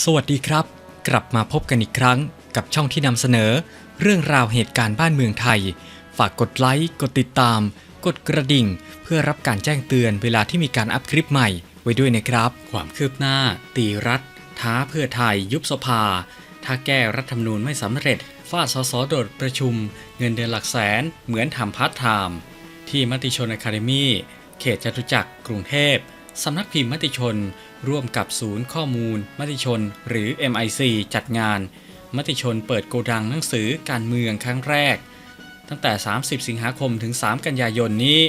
สวัสดีครับ กลับมาพบกันอีกครั้งกับช่องที่นำเสนอ เรื่องราวเหตุการณ์บ้านเมืองไทย ฝากกดไลค์ กดติดตาม กดกระดิ่ง เพื่อรับการแจ้งเตือนเวลาที่มีการอัพคลิปใหม่ ไว้ด้วยนะครับ ความคืบหน้า ตีรัฐ ท้าเพื่อไทย ยุบสภา ถ้าแก้รัฐธรรมนูญไม่สำเร็จฟาดสสโดดประชุม เงินเดือนหลักแสนเหมือนทำพาร์ทไทม์ที่มติชนอะคาเดมี่เขตจตุจักรกรุงเทพ สำนักพิมพ์มติชน ร่วมกับศูนย์ข้อมูล มติชน หรือ MIC จัดงาน มติชนเปิดโกดังหนังสือการเมืองครั้งแรก ตั้งแต่ 30 สิงหาคมถึง 3 กันยายนนี้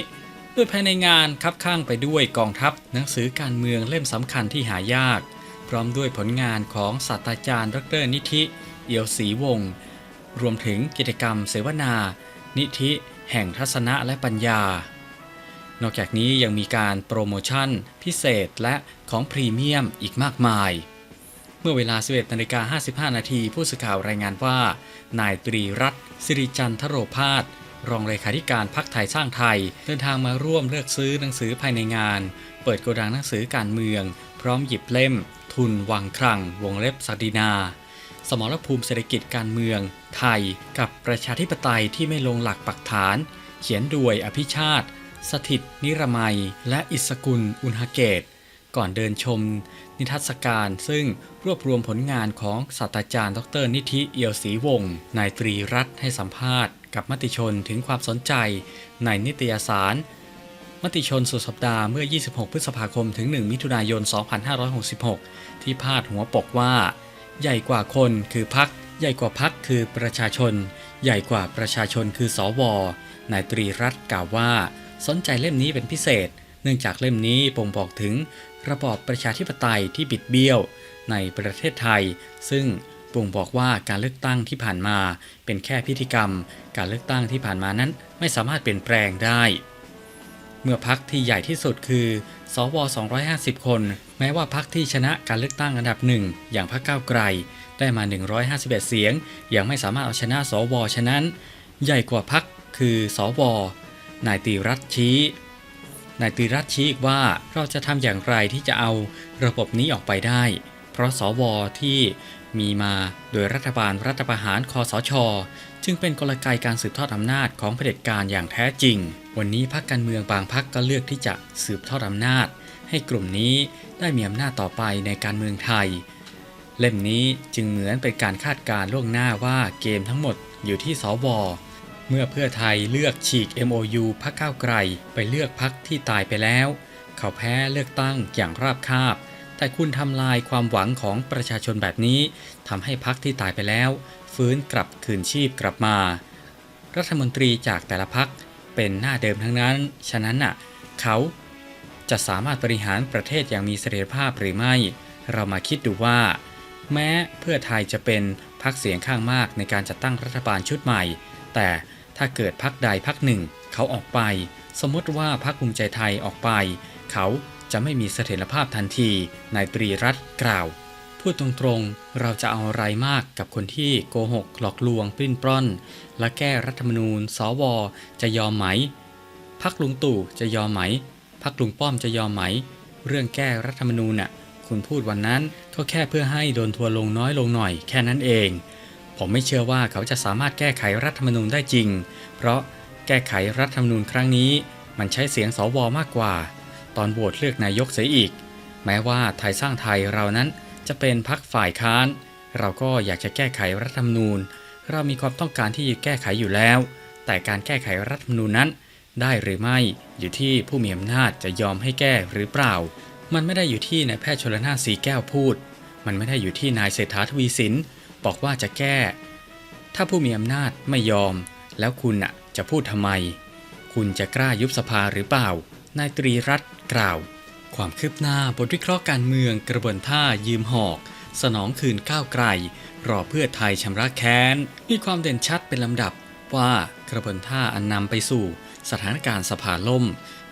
โดยภายในงานคับข้างไปด้วยกองทัพหนังสือการเมืองเล่มสำคัญที่หายาก พร้อมด้วยผลงานของศาสตราจารย์ ดร นิธิ เอียวศรีวงศ์รวมถึงกิจกรรมเสวนา นิธิ แห่งทัศนะและปัญญา นอกจากนี้ยังมีการโปรโมชั่น พิเศษและของพรีเมียมอีกมากมาย เมื่อเวลา 11นาฬิกา55 นาทีผู้สื่อข่าวรายงานว่า นายตรีรัตน์สิริจันทโรพาสรองเลขาธิการพักไทยสร้างไทย เดินทางมาร่วมเลือกซื้อหนังสือภายในงาน เปิดโกดังหนังสือการเมือง พร้อมหยิบเล่ม ทุนวังครัง วงเล็บศักดินา สมรภูมิเศรษฐกิจการเมือง ไทย กับประชาธิปไตยที่ไม่ลงหลักปักฐาน เขียนโดยอภิชาติ สถิตนิรมัย และอิสกุลอุณหเกต ก่อนเดินชม นิทรรศการซึ่งรวบรวมผลงานของศาสตราจารย์ ดร นิธิเอียวศรีวงศ์นายตรีรัตน์ให้สัมภาษณ์กับมติชนถึงความสนใจในนิตยสาร มติชนสุดสัปดาห์เมื่อ 26 พฤษภาคมถึง 1 มิถุนายน 2566 ที่พาดหัวปกว่า ใหญ่กว่าคนคือพัก ใหญ่กว่าพักคือประชาชน ใหญ่กว่าประชาชนคือสวนายตรีรัตน์กล่าวว่า สนใจเล่มนี้เป็นพิเศษ เนื่องจากเล่มนี้บ่งบอกถึงระบอบประชาธิปไตยที่บิดเบี้ยวในประเทศไทย ซึ่งบ่งบอกว่าการเลือกตั้งที่ผ่านมา เป็นแค่พิธีกรรม การเลือกตั้งที่ผ่านมานั้นไม่สามารถเปลี่ยนแปลงได้ เมื่อพักที่ใหญ่ที่สุดคือ สว 250 คน แม้ว่าพักที่ชนะการเลือกตั้งอันดับหนึ่งอย่างพรรคก้าวไกล ได้มา 151 เสียง ยังไม่สามารถเอาชนะสว ฉะนั้น ใหญ่กว่าพักคือ สว นายตีรัตชี้นายตีรัตชี้อีกว่าเราจะทำอย่างไรที่จะเอาระบบนี้ออกไปได้ เพราะสวที่มีมาโดยรัฐบาลรัฐประหารคอสช จึงเป็นกลไกการสืบทอดอำนาจของเผด็จการอย่างแท้จริง วันนี้พรรคการเมืองบางพรรคก็เลือกที่จะสืบทอดอำนาจ ให้กลุ่มนี้ได้มีอำนาจต่อไปในการเมืองไทย เล่มนี้จึงเหมือนเป็นการคาดการณ์ล่วงหน้าว่าเกมทั้งหมดอยู่ที่สว เมื่อเพื่อไทยเลือกฉีก MOU พักก้าวไกลไปเลือกพักที่ตายไปแล้ว เขาแพ้เลือกตั้งอย่างราบคาบ แต่คุณทำลายความหวังของประชาชนแบบนี้ทำให้พักที่ตายไปแล้ว ฟื้นกลับคืนชีพกลับมา รัฐมนตรีจากแต่ละพักเป็นหน้าเดิมทั้งนั้น ฉะนั้นน่ะ เขาจะสามารถบริหารประเทศอย่างมีเสถียรภาพหรือไม่ เรามาคิดดูว่า แม้เพื่อไทยจะเป็นพักเสียงข้างมากในการจัดตั้งรัฐบาลชุดใหม่ แต่ ถ้าเกิดพักใดพักหนึ่ง เขาออกไป สมมติว่าพักภูมิใจไทยออกไป เขาจะไม่มีเสถียรภาพทันทีนายตรีรัตน์กล่าวพูดตรงๆ เราจะเอาอะไรมากกับคนที่โกหกหลอกลวงปลิ้นปล้อน และแก้รัฐธรรมนูญ สว จะยอมไหม พักลุงตู่จะยอมไหม พักลุงป้อมจะยอมไหม เรื่องแก้รัฐธรรมนูญน่ะ คุณพูดวันนั้นก็แค่เพื่อให้โดนทัวร์ลงน้อยลงหน่อยแค่นั้นเอง ผมไม่เชื่อว่าเขาจะสามารถแก้ไขรัฐธรรมนูญได้จริง เพราะแก้ไขรัฐธรรมนูญครั้งนี้ มันใช้เสียงสวมากกว่า ตอนโหวตเลือกนายกเสียอีก แม้ว่าไทยสร้างไทยเรานั้นจะเป็นพักฝ่ายค้าน เราก็อยากจะแก้ไขรัฐธรรมนูญ เรามีความต้องการที่จะแก้ไขอยู่แล้ว แต่การแก้ไขรัฐธรรมนูญนั้น ได้หรือไม่อยู่ที่ผู้มีอำนาจจะยอมให้แก้หรือเปล่า มันไม่ได้อยู่ที่นายแพทย์ชลนานสีแก้วพูด มันไม่ได้อยู่ที่นายเศรษฐาทวีสิน บอกว่าจะแก้ ถ้าผู้มีอำนาจไม่ยอม แล้วคุณน่ะจะพูดทำไม คุณจะกล้ายุบสภาหรือเปล่านายตรีรัตน์กล่าว ความคืบหน้าบทวิเคราะห์การเมืองกระบวนท่ายืมหอก สนองคืนก้าวไกล รอเพื่อไทยชำระแค้น มีความเด่นชัดเป็นลำดับว่ากระบวนท่าอันนำไปสู่ สถานการณ์สภาล่ม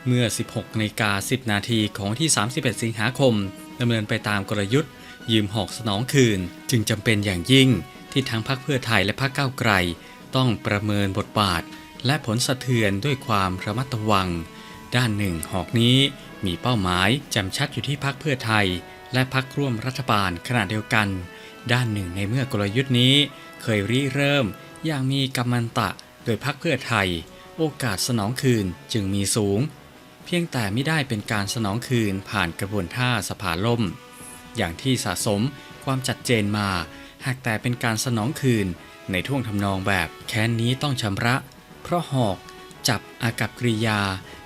เมื่อ 16นาฬิกา10 นาทีของที่ 31 สิงหาคมดำเนินไปตามกลยุทธ์ ยืมหอกสนองคืน จึงจำเป็นอย่างยิ่งที่ทั้งพรรคเพื่อไทยและพรรคก้าวไกล ต้องประเมินบทบาท และผลสะเทือนด้วยความระมัดระวัง ด้านหนึ่งหอกนี้มีเป้าหมายจำชัดอยู่ที่พรรคเพื่อไทย และพักร่วมรัฐบาลขณะเดียวกัน ด้านหนึ่งในเมื่อกลยุทธ์นี้ เคยริเริ่มอย่างมีกัมมันตะโดยพักเพื่อไทย โอกาสสนองคืนจึงมีสูง เพียงแต่ไม่ได้เป็นการสนองคืนผ่านกระบวนท่าสภาล่ม อย่างที่สะสมความจัดเจนมา หากแต่เป็นการสนองคืนในท่วงทำนองแบบแค้นนี้ต้องชำระ เพราะหอกจับอากับกริยา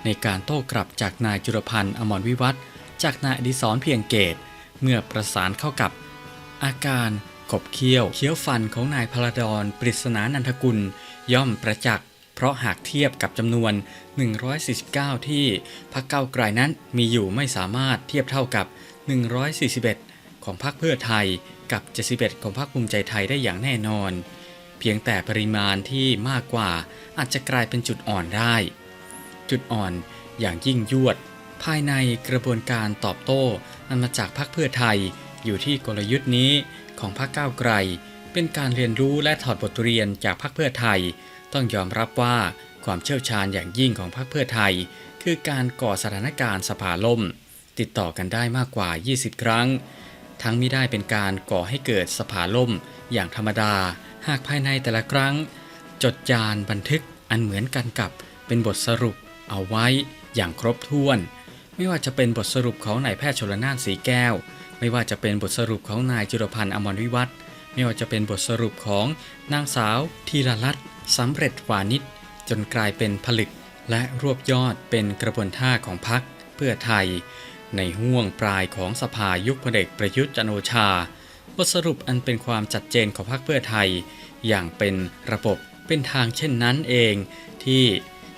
ในการโต้กลับจากนายจุรพันธ์อมรวิวัฒจากนายอดิศรเพียงเกต เมื่อประสานเข้ากับ อาการขบเคี้ยวเคี้ยวฟันของนายพลดรปริศนานันทกุล ย่อมประจักษ์เพราะหากเทียบกับจำนวน 149 ที่พรรคเก้าไกลนั้นมีอยู่ไม่สามารถเทียบเท่ากับ 141 ของพรรคเพื่อไทยกับ 71 ของพรรคภูมิใจไทยได้อย่างแน่นอน เพียงแต่ปริมาณที่มากกว่าอาจจะกลายเป็นจุดอ่อนได้ จุดอ่อนอย่างยิ่งยวด ภายในกระบวนการตอบโต้อันมาจากพรรคเพื่อไทยอยู่ที่กลยุทธ์นี้ของพรรคก้าวไกล เป็นการเรียนรู้และถอดบทเรียนจากพรรคเพื่อไทย ต้องยอมรับว่าความเชี่ยวชาญอย่างยิ่งของพรรคเพื่อไทย คือการก่อสถานการณ์สภาล่ม ติดต่อกันได้มากกว่า 20 ครั้ง ทั้งไม่ได้เป็นการก่อให้เกิดสภาล่มอย่างธรรมดา หากภายในแต่ละครั้ง จดจานบันทึกอันเหมือนกันกับเป็นบทสรุปเอาไว้อย่างครบถ้วน ไม่ว่าจะเป็นบทสรุปของนายแพทย์ชลนานสีแก้ว ไม่ว่าจะเป็นบทสรุปของนายจุรพันธ์อมรวิวัฒน์ไม่ว่าจะเป็นบทสรุปของนางสาวธีรลัตน์สำเร็จวานิชจนกลายเป็นผลึกและรวบยอดเป็นกระบวนท่าของพรรคเพื่อไทย ในห่วงปลายของสภายุคพลเอกประยุทธ์จันโอชา บทสรุปอันเป็นความจัดเจนของพรรคเพื่อไทย อย่างเป็นระบบเป็นทางเช่นนั้นเอง ที่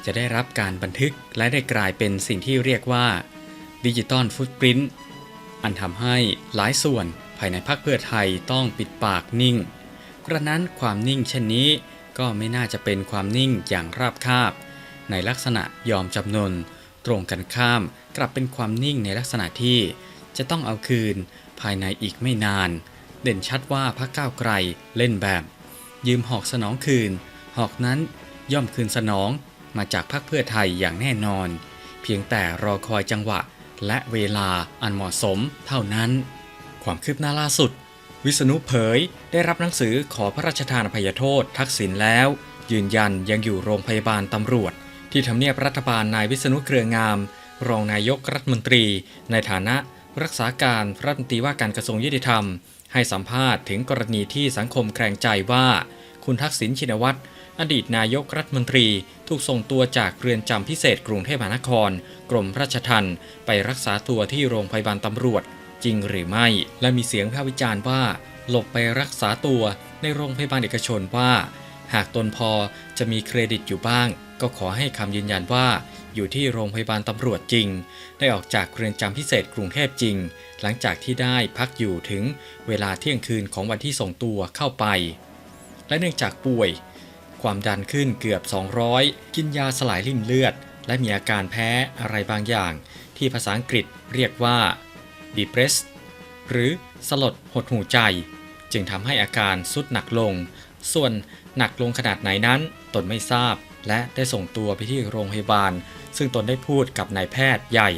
จะได้รับการบันทึกและได้กลายเป็นสิ่งที่เรียกว่าดิจิตอลฟุตปรินต์อันทำให้หลายส่วนภายในพรรคเพื่อไทยต้องปิดปากนิ่ง กระนั้นความนิ่งเช่นนี้ก็ไม่น่าจะเป็นความนิ่งอย่างราบคาบ ในลักษณะยอมจำนน ตรงกันข้าม กลับเป็นความนิ่งในลักษณะที่จะต้องเอาคืนภายในอีกไม่นาน เด่นชัดว่าพรรคก้าวไกลเล่นแบบ ยืมหอกสนองคืน หอกนั้นย่อมคืนสนองมาจากพรรคเพื่อไทยอย่างแน่นอน เพียงแต่รอคอยจังหวะและเวลาอันเหมาะสมเท่านั้น ความคืบหน้าล่าสุด วิษณุเผยได้รับหนังสือขอพระราชทานอภัยโทษทักษิณแล้ว ยืนยันยังอยู่โรงพยาบาลตำรวจ ที่ทำเนียบรัฐบาลนายวิษณุเครืองาม รองนายกรัฐมนตรี ในฐานะรักษาการรัฐมนตรีว่าการกระทรวงยุติธรรม ให้สัมภาษณ์ถึงกรณีที่สังคมแคลงใจว่า คุณทักษิณชินวัตรอดีตนายกรัฐมนตรีถูกส่งตัวจากเรือนจำพิเศษกรุงเทพมหานคร กรมราชทัณฑ์ไปรักษาตัวที่โรงพยาบาลตำรวจ จริงหรือไม่ และมีเสียงวิพาวิจารณ์ว่า หลบไปรักษาตัวในโรงพยาบาลเอกชนว่า หากตนพอจะมีเครดิตอยู่บ้าง ก็ขอให้คำยืนยันว่า อยู่ที่โรงพยาบาลตำรวจจริง ได้ออกจากเรือนจำพิเศษกรุงเทพจริง หลังจากที่ได้พักอยู่ถึงเวลาเที่ยงคืนของวันที่ส่งตัวเข้าไป และเนื่องจากป่วย ความดันขึ้นเกือบ 200 กินยาสลายริ่มเลือด และมีอาการแพ้อะไรบางอย่าง ที่ภาษาอังกฤษเรียกว่า depressed หรือสลดหดหูใจ จึงทำให้อาการสุดหนักลง ส่วนหนักลงขนาดไหนนั้นตนไม่ทราบ และได้ส่งตัวไปที่โรงพยาบาล ซึ่งตนได้พูดกับนายแพทย์ใหญ่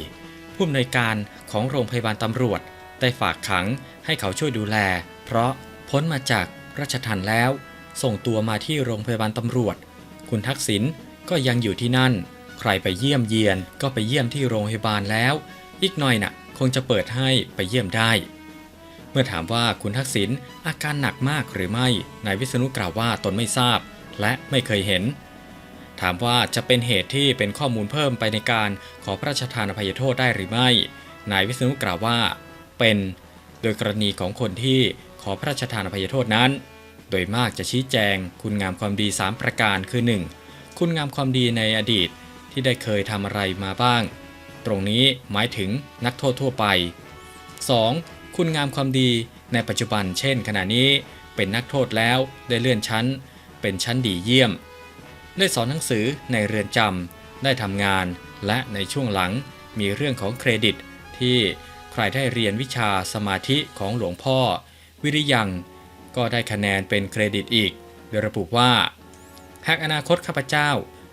ผู้อำนวยการของโรงพยาบาลตำรวจ ได้ฝากขังให้เขาช่วยดูแล เพราะพ้นมาจากราชทันแล้ว ส่งตัวมาที่โรงพยาบาลตำรวจ คุณทักษิณก็ยังอยู่ที่นั่น ใครไปเยี่ยมเยียนก็ไปเยี่ยมที่โรงพยาบาลแล้ว อีกหน่อยน่ะ คงจะเปิดให้ไปเยี่ยมได้ เมื่อถามว่าคุณทักษิณอาการหนักมากหรือไม่นายวิษณุกล่าวว่าตนไม่ทราบ และไม่เคยเห็น ถามว่าจะเป็นเหตุที่เป็นข้อมูลเพิ่มไปในการขอพระราชทานอภัยโทษได้หรือไม่ นายวิษณุกล่าวว่า เป็น โดยกรณีของคนที่ขอพระราชทานอภัยโทษนั้น โดยมากจะชี้แจงคุณงามความดี 3 ประการคือ 1. คุณงามความดีในอดีตที่ได้เคยทำอะไรมาบ้าง ตรงนี้หมายถึงนักโทษทั่วไป 2. คุณงามความดีในปัจจุบันเช่น ขณะนี้เป็นนักโทษแล้วได้เลื่อนชั้น เป็นชั้นดีเยี่ยม ได้สอนหนังสือในเรือนจำ ได้ทำงาน และในช่วงหลังมีเรื่องของเครดิต ที่ใครได้เรียนวิชาสมาธิของหลวงพ่อ วิริยัง ก็ได้คะแนนเป็นเครดิตอีก โดยระบุว่า หากอนาคตข้าพเจ้า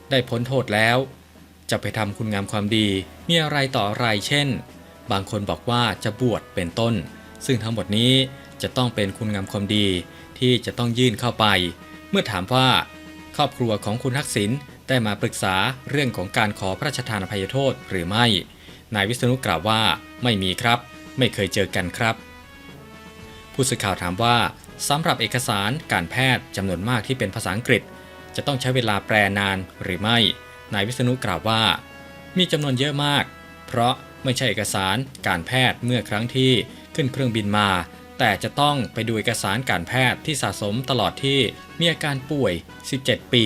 ได้พ้นโทษแล้ว จะไปทำคุณงามความดี มีอะไรต่ออะไรเช่น บางคนบอกว่าจะบวชเป็นต้น ซึ่งทั้งหมดนี้จะต้องเป็นคุณงามความดีที่จะต้องยื่นเข้าไป เมื่อถามว่า รอบครัวของคุณทักษิณได้มาปรึกษาเรื่องของการขอพระราชทานอภัยโทษหรือไม่ นายวิษณุกล่าวว่าไม่มีครับ ไม่เคยเจอกันครับ ผู้สื่อข่าวถามว่าสำหรับเอกสารการแพทย์จำนวนมากที่เป็นภาษาอังกฤษ จะต้องใช้เวลาแปลนานหรือไม่ นายวิษณุกล่าวว่า มีจำนวนเยอะมาก เพราะไม่ใช่เอกสารการแพทย์เมื่อครั้งที่ขึ้นเครื่องบินมา แต่จะต้องไปดูเอกสารการแพทย์ที่สะสมตลอดที่มีอาการป่วย 17 ปี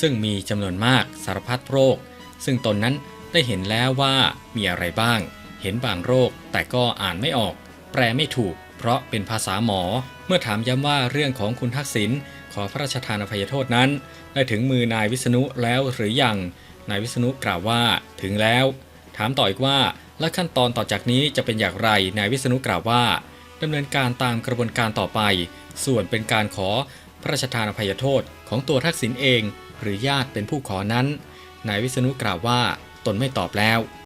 ซึ่งมีจำนวนมากสารพัดโรค ซึ่งตนนั้นได้เห็นแล้วว่ามีอะไรบ้าง เห็นบางโรคแต่ก็อ่านไม่ออก แปลไม่ถูก เพราะเป็นภาษาหมอ เมื่อถามย้ำว่าเรื่องของคุณทักษิณขอพระราชทานอภัยโทษนั้น ได้ถึงมือนายวิษณุแล้วหรือยัง นายวิษณุกล่าวว่าถึงแล้ว ถามต่ออีกว่าและขั้นตอนต่อจากนี้จะเป็นอย่างไร นายวิษณุกล่าวว่า ดำเนินการตามกระบวนการต่อไป ส่วนเป็นการขอพระราชทานอภัยโทษของตัวทักษิณเอง หรือญาติเป็นผู้ขอนั้น นายวิษณุกล่าวว่าตนไม่ตอบแล้ว